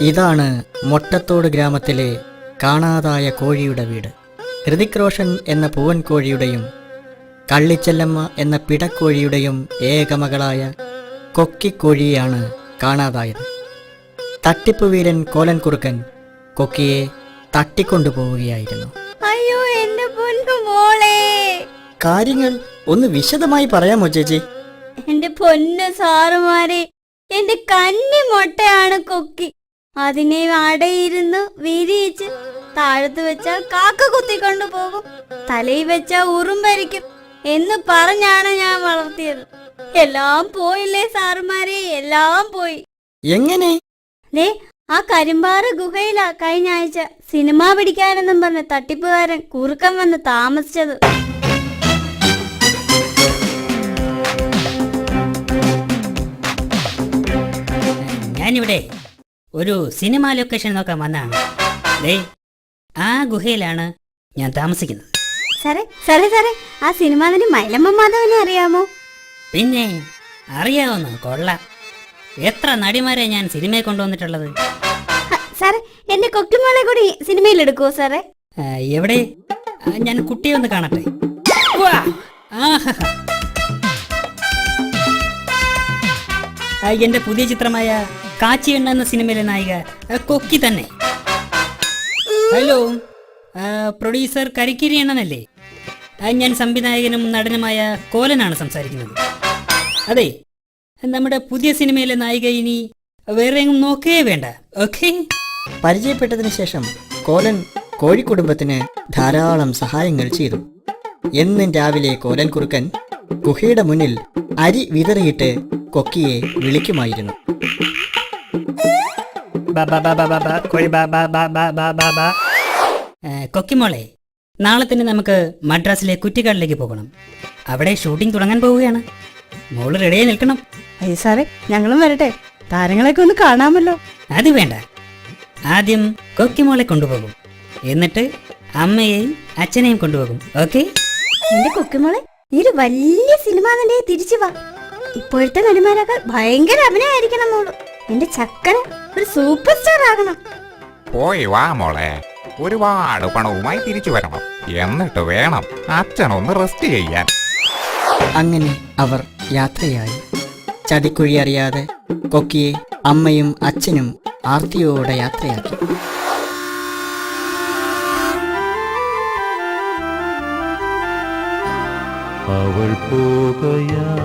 ഇതാണ് മൊട്ടത്തോട് ഗ്രാമത്തിലെ കാണാതായ കോഴിയുടെ വീട്. ഹൃതിക് റോഷൻ എന്ന പൂവൻ കോഴിയുടെയും കള്ളിച്ചെല്ലമ്മ എന്ന പിടക്കോഴിയുടെയും ഏകമകളായ കൊക്കിക്കോഴിയെയാണ് കാണാതായത്. തട്ടിപ്പ് വീരൻ കോലൻ കുറുക്കൻ കൊക്കിയെ തട്ടിക്കൊണ്ടുപോവുകയായിരുന്നു. അയ്യോ എന്റെ പൊന്നു മോളെ. കാര്യങ്ങൾ ഒന്ന് വിശദമായി പറയാമോ ചേച്ചി? എന്റെ പൊന്നു സാറുമാരെ എന്റെ കന്നി മൊട്ടയാണ് കൊക്കി. അതിനെ അടയിരുന്ന് വിരിയിച്ച് താഴത്ത് വെച്ചാൽ കാക്ക കുത്തിക്കൊണ്ടു പോകും. തലയിൽ വെച്ചാൽ ഉറുമ്പരിക്കും എന്ന് പറഞ്ഞാണ് ഞാൻ വളർത്തിയത്. എല്ലാം പോയില്ലേ സാറുമാരെ? എല്ലാം പോയി. എങ്ങനെ? ദേ ആ കരിമ്പാറ ഗുഹയിലാ കഴിഞ്ഞ ആഴ്ച സിനിമ പിടിക്കാനെന്നും പറഞ്ഞ് തട്ടിപ്പുകാരൻ കുറുക്കം വന്ന് താമസിച്ചത്. ഞാനിവിടെ. ഒരു സിനിമ ലൊക്കേഷൻ നോക്കാൻ വന്നാണ് ദേ ആ ഗുഹയിലാണ് ഞാൻ താമസിക്കുന്നത്. സാറേ സാറേ സാറേ ആ സിനിമ നടി മൈലമ്മ മാധവനെ അറിയാമോ? പിന്നെ അറിയാവുന്ന കൊള്ളാം. എത്ര നടിമാരെ ഞാൻ സിനിമയിൽ കൊണ്ടുവന്നിട്ടുള്ളത്? സാറേ എന്റെ കൊക്കിമോളെ കൂടി സിനിമയിൽ എടുക്കുവോ സാറേ? ആ, എവിടെ? ആ, ഞാൻ കുട്ടിയെ ഒന്ന് കാണട്ടെ. ആ, എന്റെ പുതിയ ചിത്രമായ കാച്ചിയെണ്ണ എന്ന സിനിമയിലെ നായിക കൊക്കി തന്നെ. ഹലോ പ്രൊഡ്യൂസർ കരിക്കിരി എണ്ണനല്ലേ ഞാൻ സംവിധായകനും നടനുമായ കോലനാണ് സംസാരിക്കുന്നത്. അതെ നമ്മുടെ പുതിയ സിനിമയിലെ നായിക ഇനി വേറെ എങ്ങും നോക്കേ വേണ്ട ഓക്കെ? പരിചയപ്പെട്ടതിന് ശേഷം കോലൻ കോഴിക്കുടുംബത്തിന് ധാരാളം സഹായങ്ങൾ ചെയ്തു. എന്നും രാവിലെ കോലൻ കുറുക്കൻ ഗുഹയുടെ മുന്നിൽ അരി വിതറിയിട്ട് കൊക്കിയെ വിളിക്കുമായിരുന്നു. കൊക്കിമോളെ നാളെ തന്നെ നമുക്ക് മദ്രാസിലെ കുറ്റിക്കാടിലേക്ക് പോകണം. അവിടെ ഷൂട്ടിംഗ് തുടങ്ങാൻ പോവുകയാണ്. മോൾ റെഡിയായി നിൽക്കണം. അയ്യ സാറേ ഞങ്ങളും വരട്ടെ. താരങ്ങളെയൊക്കെ ഒന്ന് കാണാമല്ലോ. അത് വേണ്ട. ആദ്യം കൊക്കിമോളെ കൊണ്ടുപോകും. എന്നിട്ട് അമ്മയെയും അച്ഛനെയും കൊണ്ടുപോകും. ഓക്കെ? എന്റെ കൊക്കിമോളെ നീ ഒരു വലിയ സിനിമ തന്നെ തിരിച്ചു വാ. ഇപ്പോഴത്തെ നടിമാരൊക്കെ ഭയങ്കര അഭിനയായിരിക്കണം മോൾ. എന്റെ ചക്കൻ ഒരു സൂപ്പർ സ്റ്റാർ ആകണം. പോയി വാ മോളെ. ഒരുപാട് പണവുമായി തിരിച്ചു വരണം. എന്നിട്ട് വേണം അച്ഛനൊന്ന് റെസ്റ്റ് ചെയ്യാൻ. അങ്ങനെ അവർ യാത്രയായി. ചതിക്കുഴി അറിയാതെ കൊക്കിയെ അമ്മയും അച്ഛനും ആർത്തിയോടെ യാത്രയാക്കി. അവൾ പോകയാ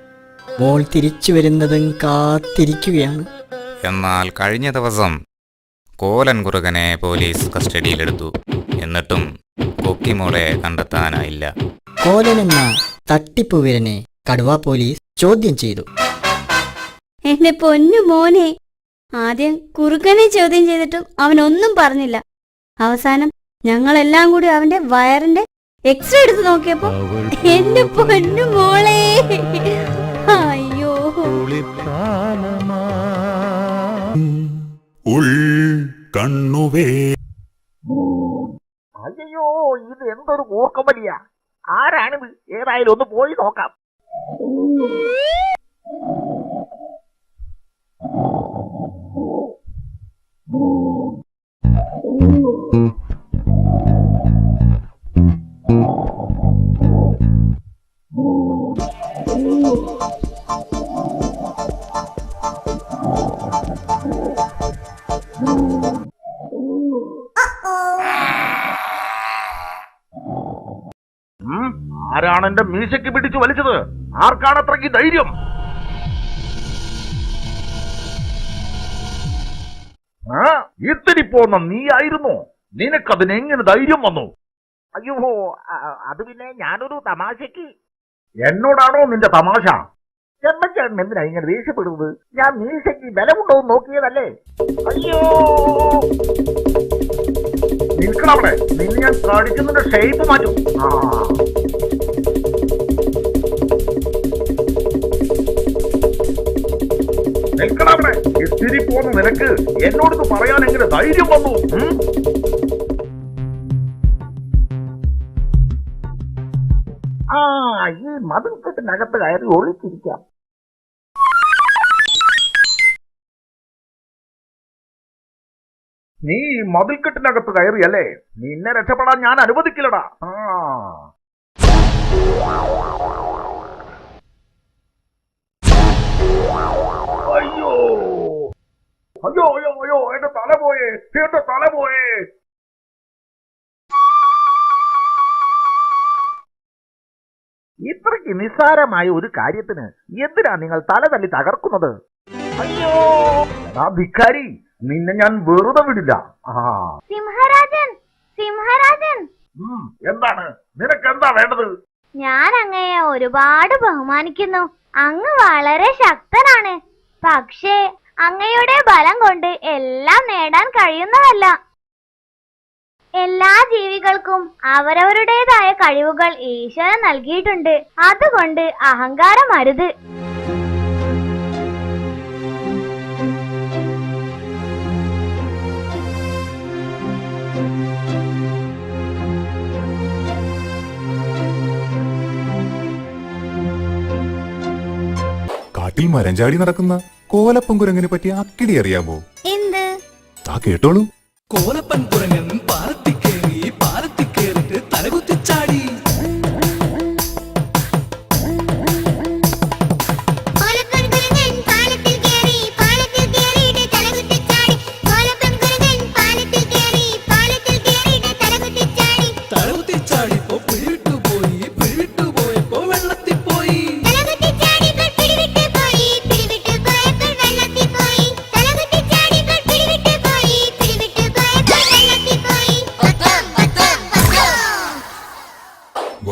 മോൾ തിരിച്ചു വരുന്നതും കാത്തിരിക്കുകയാണ്. എന്നാൽ കഴിഞ്ഞ ദിവസം കോലൻ കുറുകനെ പോലീസ് കസ്റ്റഡിയിലെടുത്തു. എന്നിട്ടും കൊക്കിമോളെ കണ്ടെത്താനായില്ല. കോലൻ എന്ന തട്ടിപ്പ് വീരനെ കടുവ പോലീസ് ചോദ്യം ചെയ്തു. എന്റെ പൊന്നു മോനെ ആദ്യം കുറുക്കനെ ചോദ്യം ചെയ്തിട്ടും അവൻ ഒന്നും പറഞ്ഞില്ല. അവസാനം ഞങ്ങളെല്ലാം കൂടി അവന്റെ വയറിന്റെ എക്സ്റേ എടുത്ത് നോക്കിയപ്പോ എന്റെ പൊന്നു മോളെ. അയ്യോ. ഉൾ കണ്ണുവേ. അയ്യോ ഇത് എന്തൊരു മൂർക്കമടിയാ ആരാണിത്? ഏതായാലും ഒന്ന് പോയി നോക്കാം. ഉം, ആരാണ് എന്റെ മീശയ്ക്ക് പിടിച്ചു വലിച്ചത്? ആർക്കാണ് അത്രയ്ക്ക് ധൈര്യം? ആ ഇത്തിരി പോന്ന നീയായിരുന്നു നിനക്കതിനെങ്ങനെ ധൈര്യം വന്നു? അയ്യോ അത് പിന്നെ ഞാനൊരു തമാശക്ക് എന്നോടാണോ നിന്റെ തമാശ? ചെമ്മച്ചാട്ടൻ എന്തിനാ ഇങ്ങനെ ദേഷ്യപ്പെടുന്നത്? ഞാൻ മീശയ്ക്ക് ബലമുണ്ടോ എന്ന് നോക്കിയതല്ലേ? അയ്യോ! നിൽക്കണവിടെ നിന്നെ ഞാൻ കടിക്കുന്നതിന്റെ ഷേപ്പ് മാറ്റും. ആ. ഇത്തിരി പോന്ന നിനക്ക് എന്നോടൊന്ന് പറയാൻ എങ്ങനെ ധൈര്യം വന്നു? ആ ഈ മതിൽക്കെട്ടിനകത്ത് കയറി ഒളിച്ചിരിക്കാം. നീ മതിൽക്കെട്ടിനകത്ത് കയറിയല്ലേ? നിന്നെ രക്ഷപ്പെടാൻ ഞാൻ അനുവദിക്കില്ലടാ. ആ. നിസ്സാരമായ ഒരു കാര്യത്തിന് എന്തിനാ നിങ്ങൾ തല തല്ലി തകർക്കുന്നത്? അയ്യോ! ആ ധിക്കാരി നിന്നെ ഞാൻ വെറുതെ വിടില്ല. ആ. സിംഹരാജൻ സിംഹരാജൻ. ഉം, എന്താണ്? നിനക്ക് എന്താ വേണ്ടത്? ഞാൻ അങ്ങയെ ഒരുപാട് ബഹുമാനിക്കുന്നു. അങ്ങ് വളരെ ശക്തനാണ്. പക്ഷേ അങ്ങയുടെ ബലം കൊണ്ട് എല്ലാം നേടാൻ കഴിയുന്നതല്ല. എല്ലാ ജീവികൾക്കും അവരവരുടേതായ കഴിവുകൾ ഈശ്വരൻ നൽകിയിട്ടുണ്ട്. അതുകൊണ്ട് അഹങ്കാരം അരുത്. കാട്ടിൽ മരം ചാടി നടക്കുന്ന കോലപ്പൻ കുരങ്ങിനെ പറ്റി അക്കിടി അറിയാമോ? എന്ത്? ആ കേട്ടോളൂ. കോലപ്പൻ കുരങ്ങൻ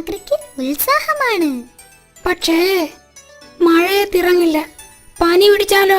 മരമാകൃക്ക് ഉത്സാഹമാണ്. പക്ഷേ മഴയത്തിറങ്ങില്ല. പനി പിടിച്ചാലോ?